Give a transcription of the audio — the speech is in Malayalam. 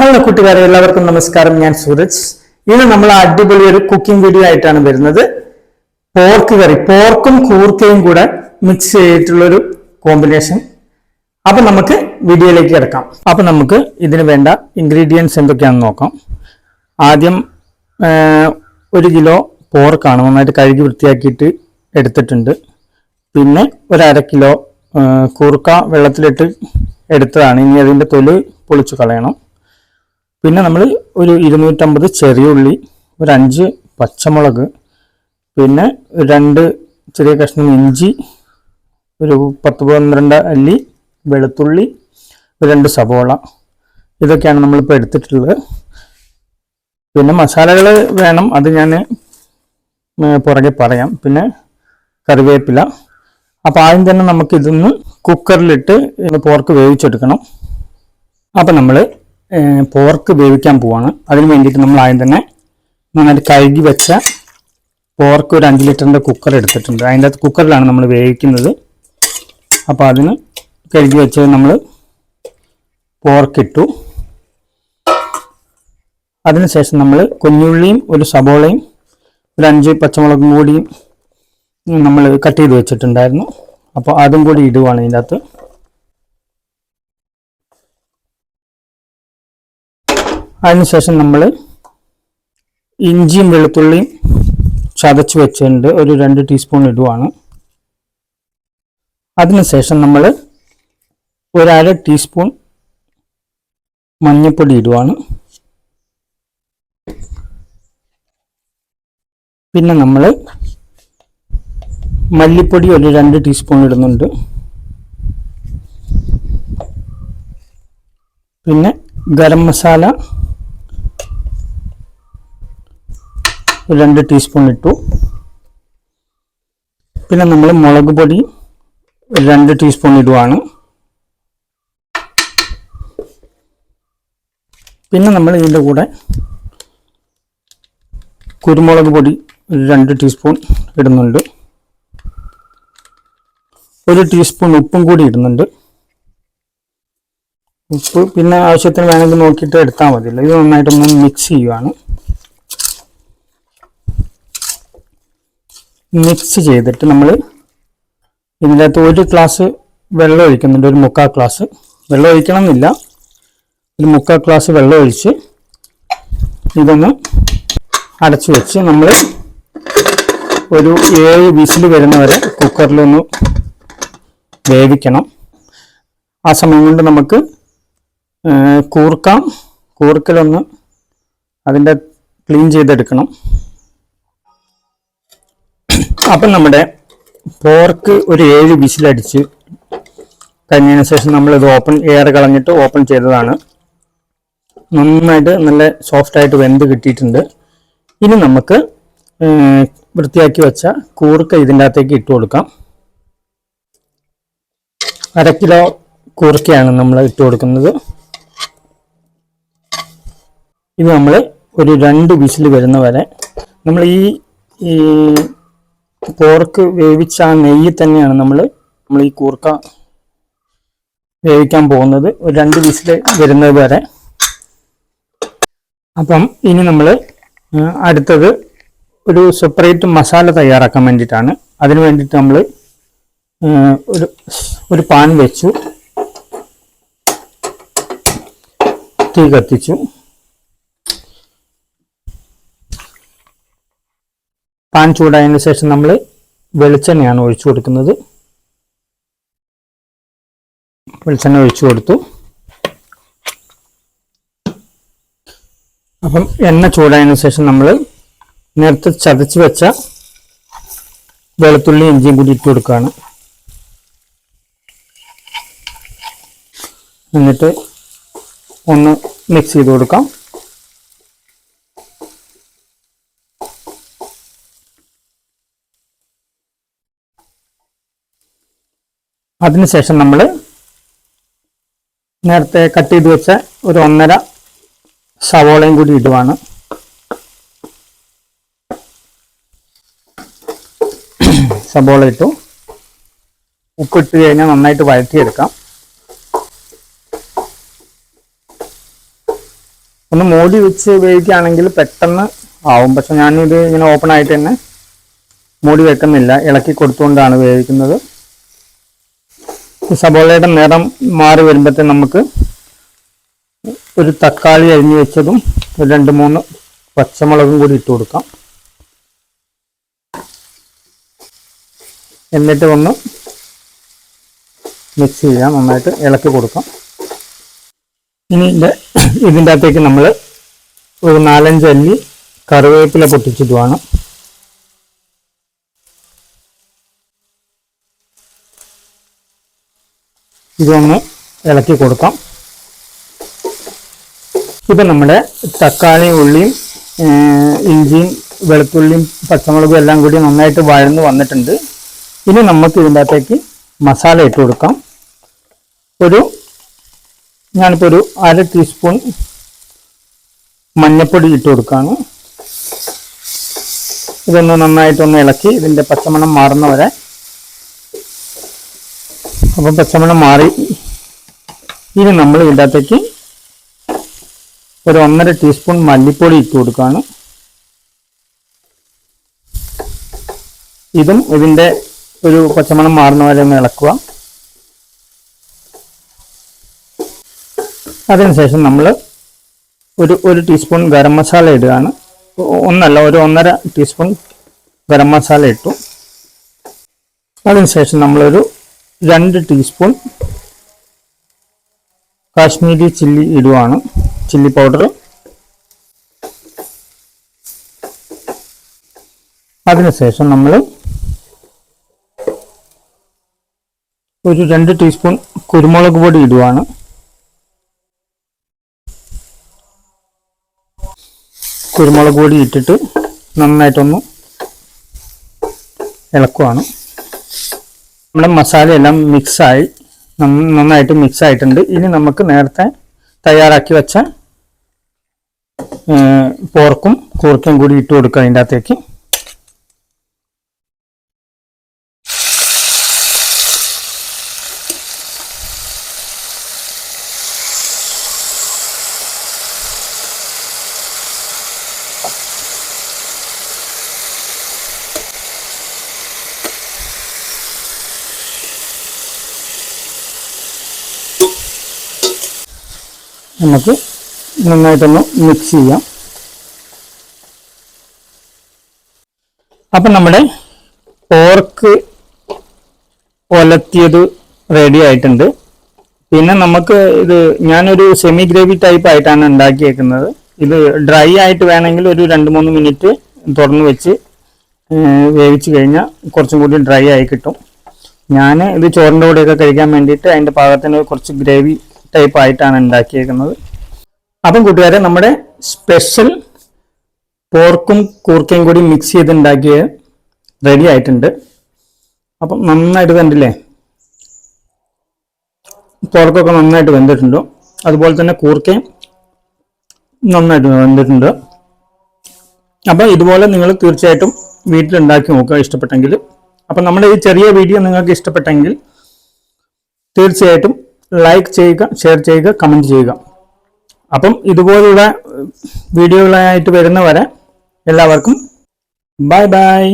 ഹലോ കൂട്ടുകാരെ എല്ലാവർക്കും നമസ്കാരം. ഞാൻ സൂരജ്. ഇന്ന് നമ്മൾ അടിപൊളി ഒരു കുക്കിംഗ് വീഡിയോ ആയിട്ടാണ് വരുന്നത്. പോർക്ക് കറി പോർക്കും കൂർക്കയും കൂടെ മിക്സ് ചെയ്തിട്ടുള്ള ഒരു കോമ്പിനേഷൻ അപ്പൊ നമുക്ക് വീഡിയോയിലേക്ക് കിടക്കാം. അപ്പൊ നമുക്ക് ഇതിന് വേണ്ട ഇൻഗ്രീഡിയൻസ് എന്തൊക്കെയാണെന്ന് നോക്കാം. ആദ്യം ഒരു കിലോ പോർക്കാണ് നന്നായിട്ട് കഴുകി വൃത്തിയാക്കിയിട്ട് എടുത്തിട്ടുണ്ട്. പിന്നെ ഒരു അര കിലോ കൂർക്ക വെള്ളത്തിലിട്ട് എടുത്തതാണ്. ഇനി അതിന്റെ തൊലി പൊളിച്ചു കളയണം. പിന്നെ നമ്മൾ ഒരു ഇരുന്നൂറ്റമ്പത് ചെറിയ ഉള്ളി ഒരു അഞ്ച് പച്ചമുളക് പിന്നെ രണ്ട് ചെറിയ കഷ്ണം ഇഞ്ചി ഒരു പത്ത് പന്ത്രണ്ട് അല്ലി വെളുത്തുള്ളി രണ്ട് സവോള. ഇതൊക്കെയാണ് നമ്മളിപ്പോൾ എടുത്തിട്ടുള്ളത്. പിന്നെ മസാലകൾ വേണം അത് ഞാൻ പുറകെ പറയാം. പിന്നെ കറിവേപ്പില. അപ്പോൾ ആദ്യം തന്നെ നമുക്കിതൊന്ന് കുക്കറിലിട്ട് പോർക്ക് വേവിച്ചെടുക്കണം. അപ്പം നമ്മൾ പോർക്ക് വേവിക്കാൻ പോവാണ്. അതിന് വേണ്ടിയിട്ട് നമ്മൾ ആദ്യം തന്നെ നന്നായിട്ട് കഴുകി വെച്ച പോർക്ക് ഒരു അഞ്ച് ലിറ്ററിന്റെ കുക്കർ എടുത്തിട്ടുണ്ട്. അതിന്റെ അകത്ത് കുക്കറിലാണ് നമ്മൾ വേവിക്കുന്നത്. അപ്പോൾ അതിന് കഴുകി വെച്ച് നമ്മൾ പോർക്കിട്ടു അതിനുശേഷം നമ്മൾ കുഞ്ഞുള്ളിയും ഒരു സബോളയും ഒരു അഞ്ച് പച്ചമുളകും കൂടിയും നമ്മൾ കട്ട് ചെയ്ത് വെച്ചിട്ടുണ്ടായിരുന്നു. അപ്പോൾ അതും കൂടി ഇടുവാണ് ഇതിന്റെ അകത്ത്. അതിനുശേഷം നമ്മൾ ഇഞ്ചിയും വെളുത്തുള്ളിയും ചതച്ച് വെച്ചിട്ടുണ്ട്. ഒരു രണ്ട് ടീസ്പൂൺ ഇടുവാണ്. അതിനുശേഷം നമ്മൾ ഒരര ടീസ്പൂൺ മഞ്ഞൾപ്പൊടി ഇടുവാണ്. പിന്നെ നമ്മൾ മല്ലിപ്പൊടി ഒരു രണ്ട് ടീസ്പൂൺ ഇടുന്നുണ്ട്. പിന്നെ ഗരം മസാല ഒരു രണ്ട് ടീസ്പൂൺ ഇട്ടു. പിന്നെ നമ്മൾ മുളക് പൊടി ഒരു രണ്ട് ടീസ്പൂൺ ഇടുവാണ്. പിന്നെ നമ്മൾ ഇതിന്റെ കൂടെ കുരുമുളക് പൊടി ഒരു രണ്ട് ടീസ്പൂൺ ഇടുന്നുണ്ട്. ഒരു ടീസ്പൂൺ ഉപ്പും കൂടി ഇടുന്നുണ്ട്. ഉപ്പ് പിന്നെ ആവശ്യത്തിന് വേണമെങ്കിൽ നോക്കിയിട്ട് എടുത്താൽ മതിയല്ലോ. ഇത് നന്നായിട്ടൊന്ന് മിക്സ് ചെയ്യുവാണ്. മിക്സ് ചെയ്തിട്ട് നമ്മൾ ഇതിനകത്ത് ഒരു ഗ്ലാസ് വെള്ളം ഒഴിക്കുന്നുണ്ട് ഒരു മുക്കാൽ ഗ്ലാസ് വെള്ളം ഒഴിക്കണം എന്നില്ല ഒരു മുക്കാൽ ഗ്ലാസ് വെള്ളം ഒഴിച്ച് ഇതൊന്ന് അടച്ചു വെച്ച് നമ്മൾ ഒരു ഏഴ് വിസിൽ വരുന്നവരെ കുക്കറിലൊന്ന് വേവിക്കണം. ആ സമയം കൊണ്ട് നമുക്ക് കൂർക്കാം. കൂർക്കലൊന്ന് അതിന്റെ ക്ലീൻ ചെയ്തെടുക്കണം. അപ്പം നമ്മുടെ പോർക്ക് ഒരു ഏഴ് വിസിലടിച്ച് കഴിഞ്ഞതിന് ശേഷം നമ്മളിത് ഓപ്പൺ എയർ കളഞ്ഞിട്ട് ഓപ്പൺ ചെയ്തതാണ്. നന്നായിട്ട് നല്ല സോഫ്റ്റ് ആയിട്ട് വെന്ത് കിട്ടിയിട്ടുണ്ട്. ഇനി നമുക്ക് വൃത്തിയാക്കി വെച്ച കൂർക്ക ഇതിന്റെ അകത്തേക്ക് ഇട്ട് കൊടുക്കാം. അര കിലോ കൂർക്കയാണ് നമ്മൾ ഇട്ട് കൊടുക്കുന്നത്. ഇത് നമ്മൾ ഒരു രണ്ട് വിസിൽ വരുന്ന വരെ നമ്മൾ ഈ പോർക്ക് വേവിച്ച ആ നെയ്യ് തന്നെയാണ് നമ്മൾ നമ്മൾ ഈ കൂർക്ക വേവിക്കാൻ പോകുന്നത്. ഒരു രണ്ട് വിസിൽ വരുന്നത് വരെ. അപ്പം ഇനി നമ്മൾ അടുത്തത് ഒരു സെപ്പറേറ്റ് മസാല തയ്യാറാക്കാൻ വേണ്ടിയിട്ടാണ്. അതിന് വേണ്ടിയിട്ട് നമ്മൾ ഒരു ഒരു പാൻ വെച്ചു. തീ കത്തിച്ചു. പാൻ ചൂടായതിനു ശേഷം നമ്മൾ വെളിച്ചെണ്ണയാണ് ഒഴിച്ചു കൊടുക്കുന്നത്. വെളിച്ചെണ്ണ ഒഴിച്ചു കൊടുത്തു. അപ്പം എണ്ണ ചൂടായതിനു ശേഷം നമ്മൾ നേരത്തെ ചതച്ച് വെച്ച വെളുത്തുള്ളി ഇഞ്ചിയും കൂടി ഇട്ട് കൊടുക്കുകയാണ് എന്നിട്ട് ഒന്ന് മിക്സ് ചെയ്ത് കൊടുക്കാം. അതിനുശേഷം നമ്മൾ നേരത്തെ കട്ട് ചെയ്ത് വെച്ച ഒരു ഒന്നര സവോളയും കൂടി ഇടുവാണ്. സവോള ഇട്ടു. ഉപ്പിട്ട് കഴിഞ്ഞാൽ നന്നായിട്ട് വഴറ്റിയെടുക്കാം. ഒന്ന് മൂടി വെച്ച് വേവിക്കുകയാണെങ്കിൽ പെട്ടെന്ന് ആവും. പക്ഷെ ഞാനിത് ഇങ്ങനെ ഓപ്പൺ ആയിട്ട് തന്നെ മൂടി വെക്കുന്നില്ല. ഇളക്കി കൊടുത്തുകൊണ്ടാണ് ഈ സബോളയുടെ നിറം മാറി വരുമ്പോഴത്തേ നമുക്ക് ഒരു തക്കാളി അരിഞ്ഞു വെച്ചതും ഒരു രണ്ട് മൂന്ന് പച്ചമുളകും കൂടി ഇട്ട് കൊടുക്കാം. എന്നിട്ട് ഒന്ന് മിക്സ് ചെയ്യാം. നന്നായിട്ട് ഇളക്കി കൊടുക്കാം. ഇനി ഇതിന്റെ അകത്തേക്ക് നമ്മൾ ഒരു നാലഞ്ച് അല്ലി കറിവേപ്പില പൊട്ടിച്ചിട്ടുമാണ് ഇതൊന്ന് ഇളക്കി കൊടുക്കാം. ഇപ്പം നമ്മുടെ തക്കാളി ഉള്ളിയും ഇഞ്ചിയും വെളുത്തുള്ളിയും പച്ചമുളകും എല്ലാം കൂടി നന്നായിട്ട് വഴന്ന് വന്നിട്ടുണ്ട്. ഇനി നമുക്ക് ഇതിന്റെ അകത്തേക്ക് മസാല ഇട്ട് കൊടുക്കാം. ഒരു ഞാനിപ്പോൾ ഒരു അര ടീസ്പൂൺ മഞ്ഞൾപ്പൊടി ഇട്ട് കൊടുക്കുകയാണ് ഇതൊന്ന് നന്നായിട്ടൊന്ന് ഇളക്കി ഇതിന്റെ പച്ചമണം മാറുന്ന വരെ അപ്പം പച്ചമണം മാറി. ഇനി നമ്മൾ ഇതിന്റെ ഒരു ഒന്നര ടീസ്പൂൺ മല്ലിപ്പൊടി ഇട്ട് കൊടുക്കുകയാണ് ഇതും ഇതിന്റെ ഒരു പച്ചമണം മാറുന്ന വരെ ഒന്ന് ഇളക്കുക. അതിനുശേഷം നമ്മൾ ഒരു ഒരു ടീസ്പൂൺ ഗരം മസാല ഇടുകയാണ്. ഒന്നല്ല ഒരു ഒന്നര ടീസ്പൂൺ ഗരം മസാല ഇട്ടു. അതിനുശേഷം നമ്മളൊരു രണ്ട് ടീസ്പൂൺ കാശ്മീരി ചില്ലി ഇടുവാണ്. ചില്ലി പൗഡർ അതിനുശേഷം നമ്മൾ ഒരു രണ്ട് ടീസ്പൂൺ കുരുമുളക് പൊടി ഇടുവാണ്. കുരുമുളക് പൊടി ഇട്ടിട്ട് നന്നായിട്ടൊന്ന് ഇളക്കുവാണ്. നമ്മുടെ മസാലയെല്ലാം മിക്സായി നന്നായിട്ട് മിക്സ് ആയിട്ടുണ്ട് ഇനി നമുക്ക് നേരത്തെ തയ്യാറാക്കി വെച്ച പോർക്കും കൂർക്കും കൂടി ഇട്ട് കൊടുക്കുക അതിന്റെ അകത്തേക്ക്. നമുക്ക് നന്നായിട്ടൊന്ന് മിക്സ് ചെയ്യാം. അപ്പം നമ്മുടെ പോർക്ക് ഒലത്തിയത് റെഡി ആയിട്ടുണ്ട്. പിന്നെ നമുക്ക് ഇത് ഞാനൊരു സെമി ഗ്രേവി ടൈപ്പ് ആയിട്ടാണ് ഉണ്ടാക്കിയേക്കുന്നത്. ഇത് ഡ്രൈ ആയിട്ട് വേണമെങ്കിൽ ഒരു രണ്ട് മൂന്ന് മിനിറ്റ് തുറന്ന് വെച്ച് വേവിച്ച് കഴിഞ്ഞാൽ കുറച്ചും കൂടി ഡ്രൈ ആയി കിട്ടും. ഞാൻ ഇത് ചോറിന്റെ കൂടെയൊക്കെ കഴിക്കാൻ വേണ്ടിയിട്ട് അതിന്റെ പാകത്തിന് കുറച്ച് ഗ്രേവി ടൈപ്പ് ആയിട്ടാണ് ഉണ്ടാക്കിയേക്കുന്നത്. അപ്പം കൂട്ടുകാരെ നമ്മുടെ സ്പെഷ്യൽ പോർക്കും കൂർക്കയും കൂടി മിക്സ് ചെയ്ത് ഉണ്ടാക്കിയ റെഡി ആയിട്ടുണ്ട്. അപ്പം നന്നായിട്ട് കണ്ടില്ലേ പോർക്കൊക്കെ നന്നായിട്ട് വെന്തിട്ടുണ്ട്. അതുപോലെ തന്നെ കൂർക്കയും നന്നായിട്ട് വെന്തിട്ടുണ്ട്. അപ്പം ഇതുപോലെ നിങ്ങൾ തീർച്ചയായിട്ടും വീട്ടിലുണ്ടാക്കി നോക്കുക ഇഷ്ടപ്പെട്ടെങ്കിൽ. അപ്പം നമ്മുടെ ഈ ചെറിയ വീഡിയോ നിങ്ങൾക്ക് ഇഷ്ടപ്പെട്ടെങ്കിൽ തീർച്ചയായിട്ടും ലൈക്ക് ചെയ്യുക ഷെയർ ചെയ്യുക കമന്റ് ചെയ്യുക. അപ്പം ഇതുപോലുള്ള വീഡിയോകളായിട്ട് വരുന്നവരെ എല്ലാവർക്കും ബൈ ബൈ